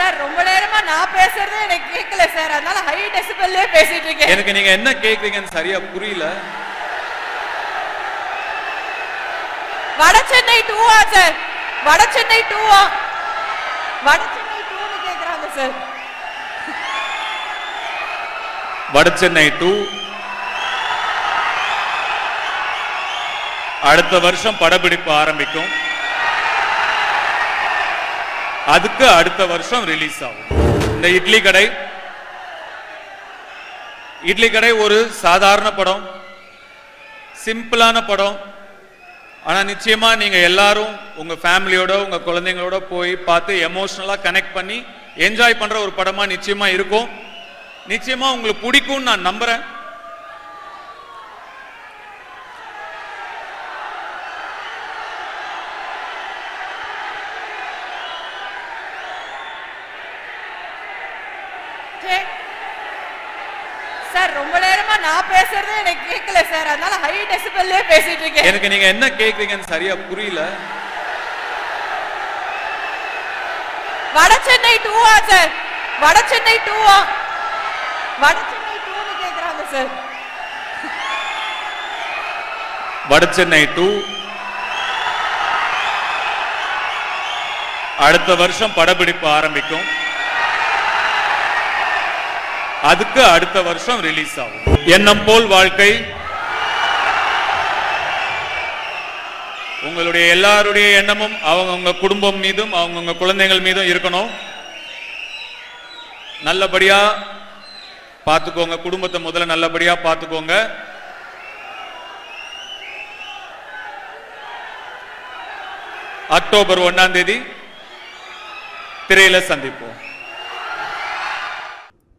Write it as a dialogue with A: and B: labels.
A: Sir ரொம்ப நேரமா நான் பேசுறதே எனக்கு கேட்கல சார். அதனால ஹை டெசிபல்லே பேசிட்டு இருக்கேன்.
B: எனக்கு நீங்க என்ன கேக்குறீங்கன்னு சரியா புரியல.
A: வட சென்னை டூவா சார். வட சென்னை டூவா வட சென்னை டூன்னு கேக்குறாங்க சார்.
B: வட சென்னை டூ அடுத்த வருஷம் படப்பிடிப்பு ஆரம்பிக்கும். அதுக்கு அடுத்த வருஷம் ரிலீஸ் ஆகும். இந்த இட்லி கடை இட்லி கடை ஒரு சாதாரண படம் சிம்பிளான படம். ஆனால் நிச்சயமாக நீங்கள் எல்லாரும் உங்கள் ஃபேமிலியோட உங்கள் குழந்தைங்களோட போய் பார்த்து எமோஷ்னலாக கனெக்ட் பண்ணி என்ஜாய் பண்ணுற ஒரு படமாக நிச்சயமாக இருக்கும். நிச்சயமாக உங்களுக்கு பிடிக்கும்னு நான் நம்புகிறேன்
A: சரி. சார் ரொம்ப நேரமா நான் பேசுறதே எனக்கு கேட்கல சார். அதனால ஹை டெசிபல்லே பேசிட்டு இருக்கேன்.
B: எனக்கு நீங்க என்ன கேக்குறீங்கன்னு சரியா புரியல.
A: வட சென்னை டூவா சார். வட சென்னை டூவா வட சென்னை டூன்னு கேக்குறாங்க சார்.
B: வட சென்னை டூ அடுத்த வருஷம் படப்பிடிப்பு ஆரம்பிக்கும். அதுக்கு அடுத்த வருஷம் ரிலீஸ் ஆகும். எண்ணம் போல் வாழ்க்கை. உங்களுடைய எல்லாருடைய எண்ணமும் அவங்கவுங்க குடும்பம் மீதும் அவங்கவுங்க குழந்தைகள் மீதும் இருக்கணும். நல்லபடியா பார்த்துக்கோங்க. குடும்பத்தை முதல்ல நல்லபடியா பார்த்துக்கோங்க. அக்டோபர் ஒன்னாம் தேதி திரையில சந்திப்போம்.